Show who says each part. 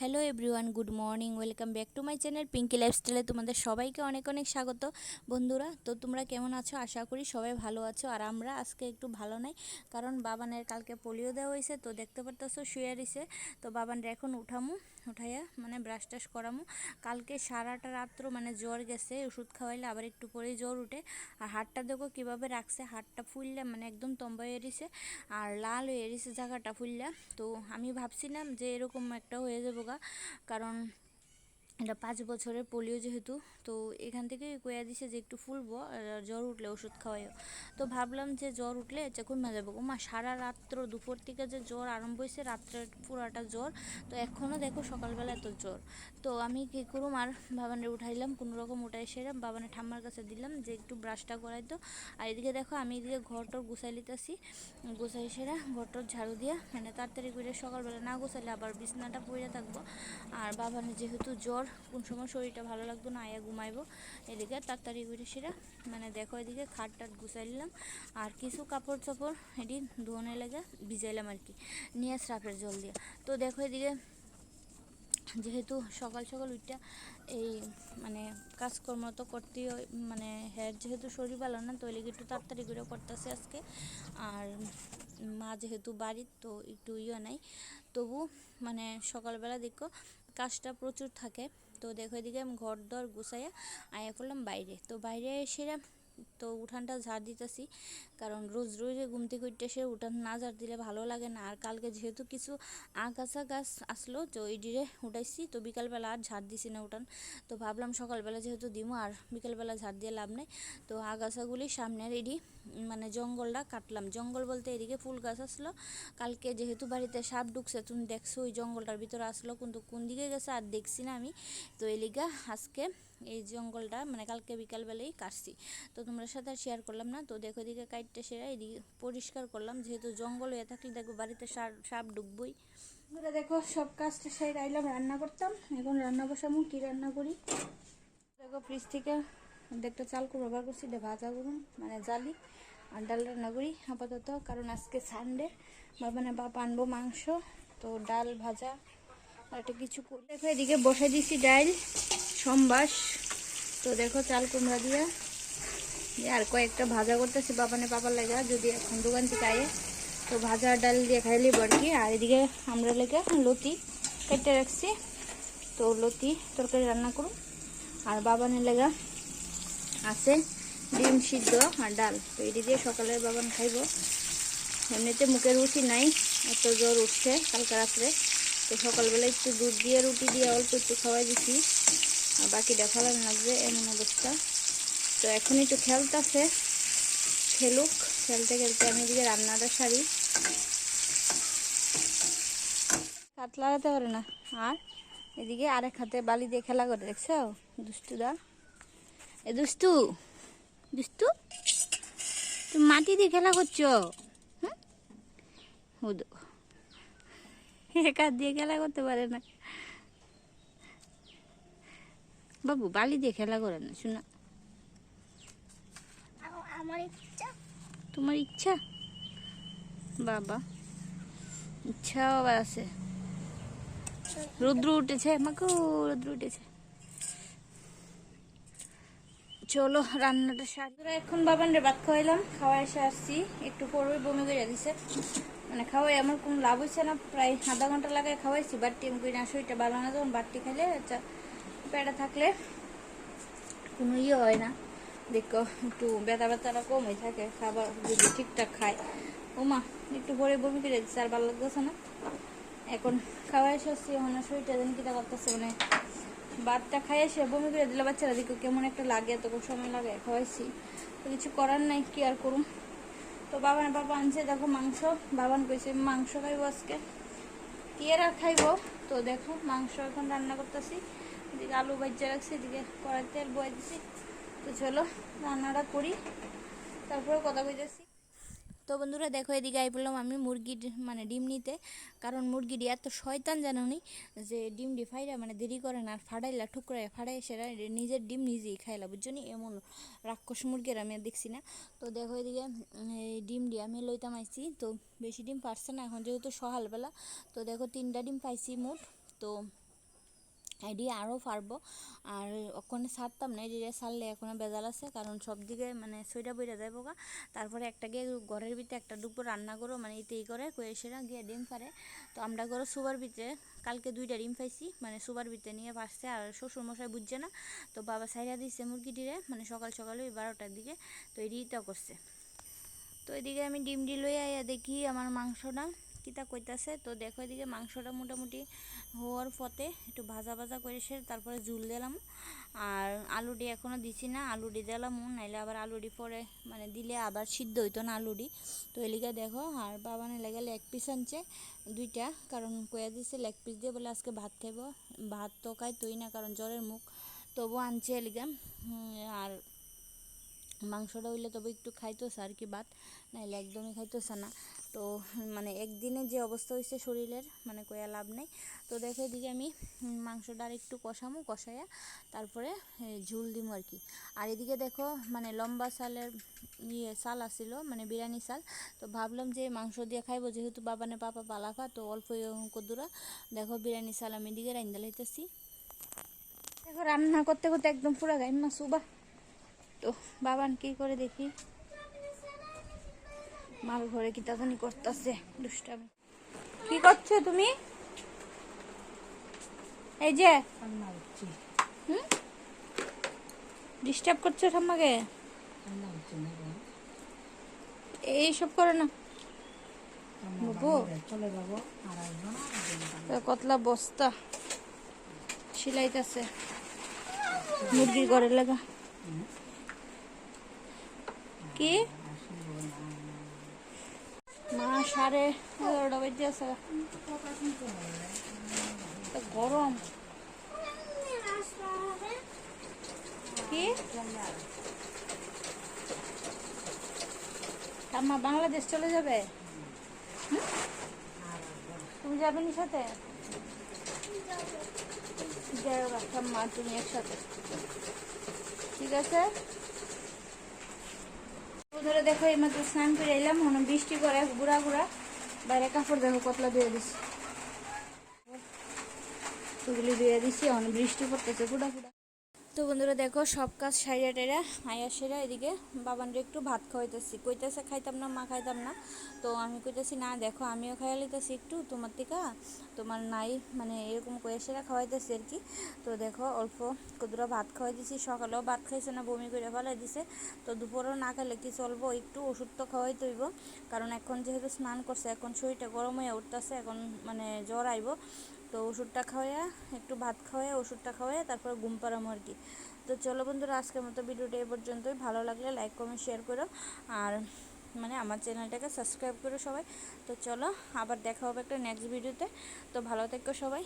Speaker 1: Hello everyone, good morning, welcome back to my channel Pinky লাইফস্টাইলে তোমাদের সবাইকে অনেক অনেক স্বাগত। বন্ধুরা, তো তোমরা কেমন আছো? আশা করি সবাই ভালো আছো। আর আমরা আজকে একটু ভালো নাই, কারণ বাবানের কালকে পোলিও দেওয়া হয়েছে, তো দেখতে পারতেছো শুয়ে রয়েছে। তো বাবানরা এখন উঠামু। উঠাইয়া মানে ব্রাশ টাশ করামু। কালকে সারাটা রাত্র মানে জ্বর গেছে, ওষুধ খাওয়াইলে আবার একটু পরেই জ্বর উঠে। আর হাটটা দেখো কীভাবে রাখছে, হাটটা ফুললে মানে একদম তম্বাই এরিছে আর লাল হয়ে এরিছে জায়গাটা ফুললা। তো আমি ভাবছিলাম যে এরকম একটা হয়ে যাব গা, কারণ এটা পাঁচ বছরের পোলিও যেহেতু, তো এখান থেকে কয়া দিছে যে একটু ফুলবো আর জ্বর উঠলে ওষুধ খাওয়াইও। তো ভাবলাম যে জ্বর উঠলে এটা কমে যাব মা সারা রাত্র দুপুর থেকে যে জ্বর আরম্ভ হয়েছে রাত্রে পুরাটা জ্বর, তো এখনও দেখো সকালবেলা এত জ্বর। তো আমি কী করুম, আর বাবানে উঠাইলাম কোনো রকম উঠাই সেরাম বাবানে ঠাম্মার কাছে দিলাম যে একটু ব্রাশটা করাই তো। আর এদিকে দেখো আমি এদিকে ঘরটর গুছাই লিতেছি, গুছাই সেরা ঘরটর ঝাড়ু দিয়া মানে তাড়াতাড়ি করে সকালবেলা না গুছাইলে আবার বিছনাটা পড়ে থাকব। আর বাবানের যেহেতু জ্বর কোন সময় শরীরটা ভালো লাগতো না, আয়া ঘুমাইবো। এদিকে তাড়াতাড়ি করে সেরা মানে দেখো এদিকে খাট টাট গুছাই নিলাম। আর কিছু কাপড় চাপড় এটি ধোনে লেগে ভিজাইলাম আর কি, নিয়ে স্রাফের জল দিয়ে। তো দেখো এদিকে যেহেতু সকাল সকাল উঠটা এই মানে কাজকর্ম তো করতেই মানে হ্যার যেহেতু শরীর ভালো না, তো লেগে একটু তাড়াতাড়ি করে করতেছে আজকে। আর মা যেহেতু বাড়ির, তো একটু ইয়ে নাই। তবু মানে সকালবেলা দেখো কাজটা প্রচুর থাকে। তো দেখো এদিকে আমি ঘর দর গুছাইয়া আয়া করলাম বাইরে। তো বাইরে এসে তো উঠানটা ঝাড় দিতেছি। কারণ রোজ রোজ ঘুম থেকে উঠতে সে উঠান না ঝাড় দিলে ভালো লাগে না। আর কালকে যেহেতু কিছু আগাছা গাছ আসলো, তো ওই ডিরে উঠাইছি। তো বিকালবেলা আর ঝাড় দিছি না উঠান। তো ভাবলাম সকালবেলা যেহেতু দিমো, আর বিকালবেলা ঝাড় দিয়ে লাভ নেই। তো আগাছাগুলি সামনের এডি মানে জঙ্গলটা কাটলাম। জঙ্গল বলতে এদিকে ফুল গাছ আসলো। কালকে যেহেতু বাড়িতে সাপ ঢুকছে, তুমি দেখছ ওই জঙ্গলটার ভিতরে আসলো, কিন্তু কোন দিকে গেছে আর দেখছি না আমি। তো এলিগা, আজকে এই জঙ্গলটা মানে কালকে বিকালবেলাই কাটছি। তো তোমরা সাথে আর শেয়ার করলাম না। তো দেখো এদিকে কাইটটা সেরা, এদিকে পরিষ্কার করলাম। যেহেতু জঙ্গল হয়ে থাকলে দেখো বাড়িতে সাপ ঢুকবই আমরা দেখো, সব কাজটা সেই আইলাম, রান্না করতাম। এখন রান্না বসামু কি রান্না করি? দেখো ফ্রিজ থেকে একটা চাল ব্যবহার করছি, এটা ভাজা করুন মানে জালি। আর ডাল রান্না করি, আপাতত, কারণ আজকে সানডে বাবা বাপ আনব মাংস, তো ডাল ভাজা, আর একটা কিছু করি। দেখো এদিকে বসে দিছি ডাল সম্বাস। তো দেখো চাল কুমড়া দিয়া। আর কয়েকটা ভাজা করতেছি বাবানে পাপার লাগা, যদি এখন দোকান থেকে আয়ে। তো ভাজা ডাল দিয়ে খাইলি আর কি। আর এদিকে আমরা লেগে, লতি কেটে রাখছি। তো লতি তরকারি রান্না করুন আর বাবানের লেগা আছে ডিম সিদ্ধ আর ডাল। তো এটি দিয়ে সকালে বাবান খাইব। এমনিতে মুখে রুচি নাই, এত জ্বর উঠছে কালকে রাত্রে। তো সকালবেলা একটু দুধ দিয়ে রুটি দিয়ে অল্প একটু খাওয়াই দিছি। বাকিটা ফেলান লাগবে এমন অবস্থা। তো এখন একটু খেলতেছে, খেলুক, খেলতে খেলতে আমি এদিকে রান্নাটা সারি। হাত লাগাতে পারে না। আর এদিকে আরেক হাতে বালি দিয়ে খেলা করে, দেখছ? দুষ্টুদা। এ দুষ্টু দুষ্টু, তুমি মাটি দিয়ে খেলা করছ? হুদো। এক দিয়ে খেলা করতে পারে না। বাবু বালি দিয়ে খেলা করে না শোনা।
Speaker 2: আমার ইচ্ছা।
Speaker 1: তোমার ইচ্ছা? বাবা ইচ্ছাও আবার আছে। রুদ্র উঠেছে মাকু রুদ্র উঠেছে। চলো রান্নাটা সারা। এখন বাবান রে ভাত খাওয়াইলাম খাওয়া এসে আসছি। একটু পরে বমি করে দিছে। মানে খাওয়াই আমার কোনো লাভ হয়েছে না প্রায় আধা ঘণ্টা লাগায় খাওয়াইছি বাট্টি আমি করি না শরীরটা ভালো না তখন বাট্টি খাইলে আচ্ছা পেটে থাকলে কোনো ইয়ে হয় না। দেখো, একটু ব্যথা ব্যথাটা কম হয়ে থাকে, খাবার যদি ঠিকঠাক খায়। ও মা একটু ভরে বমি করে দিচ্ছে আর ভালো লাগতেছে না। এখন খাওয়া এসে আসছি, এখন শরীরটা যেন কিটা করতেছে মানে ভাতটা খাই এসে বমি করে দিলে বাচ্চারা, দেখো কেমন একটা লাগে এত সময় লাগে, খাওয়াইছি। তো কিছু করার নাই, কি আর করুম। তো বাবান বাবা আনছে, দেখো মাংস। বাবান কইছে, মাংস খাইবো আজকে। কি আর খাইবো? তো দেখো, মাংস এখন রান্না করতেছি। এদিকে আলু বাজ্যা রাখছি, এদিকে কড়াই তেল বয়ে দিছি। তো চলো, রান্নাটা করি। তারপরে কথা কইতেছি। তো বন্ধুরা, দেখো, এদিকে আই বললাম আমি মুরগির মানে ডিম নিতে। কারণ মুরগির এত শয়তান জানো নি যে ডিম ডি ফাইরা মানে দেরি করে না, আর ফাড়াইলা ঠুকরাই ফাড়াই সেরা নিজের ডিম নিজেই খাইলা বুঝছ নি এমন রাক্ষস মুরগির আমি দেখছি না। তো দেখো, এদিকে এই ডিম ডি আমি লইতাম আইছি। তো বেশি ডিম পারছে না, এখন যেহেতু সকালবেলা, তো দেখো, তিনটা ডিম পাইছি মোট। তো এডি আরও পারব। আর ওখানে ছাড়তাম না এডিরে ছাড়লে এখনও বেজাল আছে, কারণ সব দিকে মানে সইটা বইরা যায় পোকা তারপরে একটা গিয়ে ঘরের ভিতরে একটা ডুবো রান্না করো মানে ইতেই করে কয়ে সেরা গিয়ে ডিম পারে তো আমরা করো সুবার ভিতরে, কালকে দুইটা ডিম পাইছি মানে সুবার ভিতরে নিয়ে পারছে, আর শ্বশুর মশাই বুঝছে না। তো বাবা সাইরা দিচ্ছে মুরগিটিরে মানে সকাল সকালে ওই বারোটার দিকে, তো এডিটা করছে। তো এদিকে আমি ডিম ডি লই আইয়া দেখি আমার মাংসটা কিতা কইতাছে। তো দেখো এদিকে মাংসটা মোটামুটি হওয়ার পথে একটু ভাজা ভাজা করে সে তারপরে ঝুল দিলাম। আর আলুডি এখনও দিছি না আলুডি দিলাম, নাইলে আবার আলুডি পরে মানে দিলে আবার সিদ্ধ হইতো না আলুডি তো এলিকা দেখো, আর বাবানে লেগে লেগ পিস আনছে, দুইটা, কারণ কয়া দিছে লেগ পিস দিয়ে বলে আজকে ভাত খাইব। ভাত তো খাই তুই না, কারণ জ্বরের মুখ। তবু আনছে এলিকা আর মাংসটা হইলে তবে একটু খাইতেছে আর কি ভাত, নাইলে একদমই খাইতেছে না। তো মানে একদিনে যে অবস্থা হয়েছে শরীরের মানে কয়া লাভ নেই। তো দেখো এদিকে আমি মাংসটা আর একটু কষামো, কষাইয়া তারপরে ঝুল দিমু আর কি। আর এদিকে দেখো মানে লম্বা সালের ইয়ে সাল আসিল মানে বিরিয়ানি সাল তো ভাবলাম যে মাংস দিয়ে খাইবো, যেহেতু বাবানে পাপা পালাফা, তো অল্প কদুরা দেখো বিরিয়ানি সাল আমি এদিকে রাইন্দা দেখো রান্না করতে করতে একদম পুরা গাইম মা সুবা তো বাবান কি করে দেখি? মার ঘরে কি তাজানি করতেছে, দুষ্টামি। কি করছ তুমি? এই যে। ডিস্টার্ব করছ ঠাম্মাকে? এইসব করো না। কতলা বস্তা সিলাইতেছে মুরগির ঘরে লাগা। কি? মা সাড়ে এগারোটা বাজে গরম। কি? ঠাম্মা বাংলাদেশ চলে যাবে? তুমি যাবে নি সাথে? ঠাম্মা, তুমি একসাথে। ঠিক আছে? ধরে দেখো এই মাত্র স্নান করে এলাম, মনে বৃষ্টি করে গুড়া গুড়া বাইরে কাপড় দেখো কতলা ধুয়ে দিছি। ওগুলি ধুয়ে দিছি, অনেক বৃষ্টি পড়তেছে গুড়া গুড়া তো বন্ধুরা দেখো, সব কাজ সাইরা টেরা আয়া সেরা, এদিকে বাবানরে একটু ভাত খাওয়াইতেছি। কইতেছে খাইতাম না, মা খাইতাম না। তো আমি কইতেছি, না, দেখো, আমিও খাইয়া লইতেছি একটু, তোমার টিকা তোমার নাই মানে এরকম কয়ে সেরা খাওয়াইতেছি আর কি তো দেখো, অল্প কদুরা ভাত খাওয়াই দিছি সকালেও ভাত খাইছে না, বমি করে ফেলাই দিছে। তো দুপুরেও না খেলে কি চলবো, একটু ওষুধ তো খাওয়াই তৈব কারণ এখন যেহেতু স্নান করছে, এখন শরীরটা গরম হয়ে উঠতেছে, এখন মানে জ্বর আইব। তো ওষুধটা খাওয়া একটু ভাত খাওয়া ওষুধটা খাওয়া তারপর ঘুম পাড়াম আর কি। তো চলো বন্ধুরা, আজকের মতো ভিডিওটা এ পর্যন্তই। ভালো লাগলে লাইক কমেন্ট শেয়ার করো। আর মানে আমার চ্যানেলটাকে সাবস্ক্রাইব করো সবাই। তো চলো, আবার দেখা হবে একটা নেক্সট ভিডিওতে তো ভালো থেকো সবাই।